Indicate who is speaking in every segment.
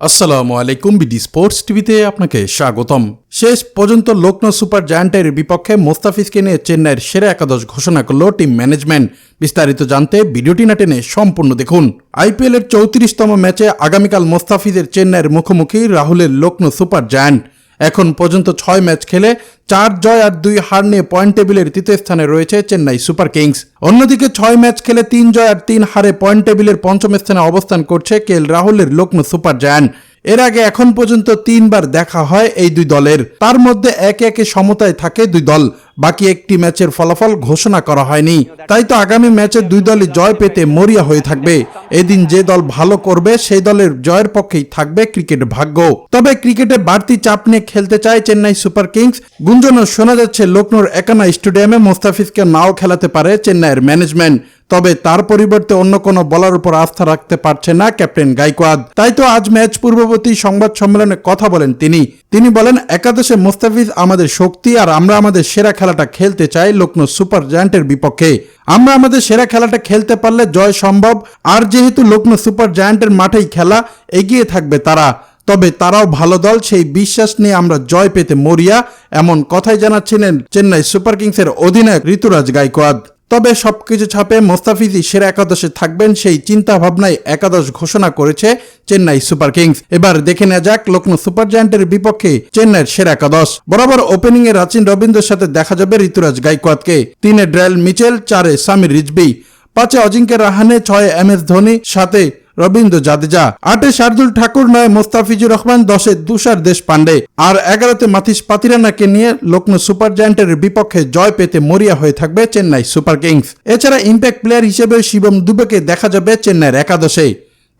Speaker 1: আসসালামু আলাইকুম BD sports টিভিতে আপনাকে স্বাগতম। শেষ পর্যন্ত লখনৌ সুপার জায়ান্টের বিপক্ষে মোস্তাফিজকে নিয়ে চেন্নাইয়ের সেরা একাদশ ঘোষণা করল টিম ম্যানেজমেন্ট। বিস্তারিত জানতে ভিডিওটি না টেনে সম্পূর্ণ দেখুন। আইপিএলের চৌত্রিশতম ম্যাচে আগামীকাল মোস্তাফিজের চেন্নাইয়ের মুখোমুখি রাহুলের লখনৌ সুপার জায়ান্ট। এখন পর্যন্ত ছয় ম্যাচ খেলে চার জয় আর দুই হার নিয়ে পয়েন্ট টেবিলের তৃতীয় স্থানে রয়েছে চেন্নাই সুপার কিংস। অন্যদিকে ছয় ম্যাচ খেলে তিন জয় আর তিন হারে পয়েন্ট টেবিলের পঞ্চম স্থানে অবস্থান করছে কেএল রাহুলের লক্ষ্ণৌ সুপার জায়ান্ট। এর আগে এখন পর্যন্ত তিনবার দেখা হয় এই দুই দলের। তার মধ্যে একে একে সমতায় থাকে দুই দল। বাকি একটি ম্যাচের ফলাফল ঘোষণা করা হয়নি। তাই তো আগামী ম্যাচে দুই দলই জয় পেতে মরিয়া হয়ে থাকবে। এদিন যে দল ভালো করবে, সেই দলের জয়ের পক্ষেই থাকবে ক্রিকেট ভাগ্য। তবে ক্রিকেটে বাড়তি চাপ নিয়ে খেলতে চায় চেন্নাই সুপার কিংস। গুঞ্জনও শোনা যাচ্ছে, লক্ষ্ণৌর একানা স্টেডিয়ামে মোস্তাফিজকে নাও খেলাতে পারে চেন্নাইয়ের ম্যানেজমেন্ট। তবে তার পরিবর্তে অন্য কোনো বলার উপর আস্থা রাখতে পারছে না ক্যাপ্টেন গাইকোয়াদ। তাই তো আজ ম্যাচ পূর্ববর্তী সংবাদ সম্মেলনে কথা বলেন তিনি। তিনি বলেন, একাদশে মোস্তাফিজ আমাদের শক্তি আর আমরা আমাদের সেরা খেলাটা খেলতে চাই লক্ষ্ণৌ সুপার জায়ান্টের বিপক্ষে। আমরা আমাদের সেরা খেলাটা খেলতে পারলে জয় সম্ভব, আর যেহেতু লক্ষ্ণৌ সুপার জায়ান্টের মাঠেই খেলা, এগিয়ে থাকবে তারা। তবে তারাও ভালো দল, সেই বিশ্বাস নিয়ে আমরা জয় পেতে মরিয়া, এমন কথাই জানাচ্ছিলেন চেন্নাই সুপার কিংসের অধিনায়ক ঋতুরাজ গাইকোয়াদ। তবে সবকিছু ছাপে মোস্তাফিজই সেরা একাদশে থাকবেন সেই চিন্তা ভাবনায় একাদশ ঘোষণা করেছে চেন্নাই সুপার কিংস। এবার দেখে নেওয়া যাক লক্ষ্ণৌ সুপার জায়ান্টের বিপক্ষে চেন্নাইয়ের সেরা একাদশ। বরাবর ওপেনিং এ রাচিন রবীন্দ্রের সাথে দেখা যাবে ঋতুরাজ গাইকোয়াদকে তিনে ড্রেল মিচেল, চারে সামির রিজবি পাঁচে অজিঙ্কের রাহানে, ছয় এম এস ধোনি, সাতে রবীন্দ্র জাদেজা। আটে শার্দুল ঠাকুর নয়, মোস্তাফিজুর রহমান দশে তুষার দেশ পান্ডে আর এগারোতে মাথিস পাতিরানাকে নিয়ে লক্ষ্ণৌ সুপার জায়ান্টের বিপক্ষে জয় পেতে মরিয়া হয়ে থাকবে চেন্নাই সুপার কিংস। এছাড়া ইম্প্যাক্ট প্লেয়ার হিসেবে শিবম দুবেকে দেখা যাবে চেন্নাইয়ের একাদশে।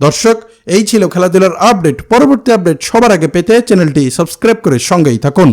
Speaker 1: দর্শক, এই ছিল খেলাধুলার আপডেট। পরবর্তী আপডেট সবার আগে পেতে চ্যানেলটি সাবস্ক্রাইব করে সঙ্গেই থাকুন।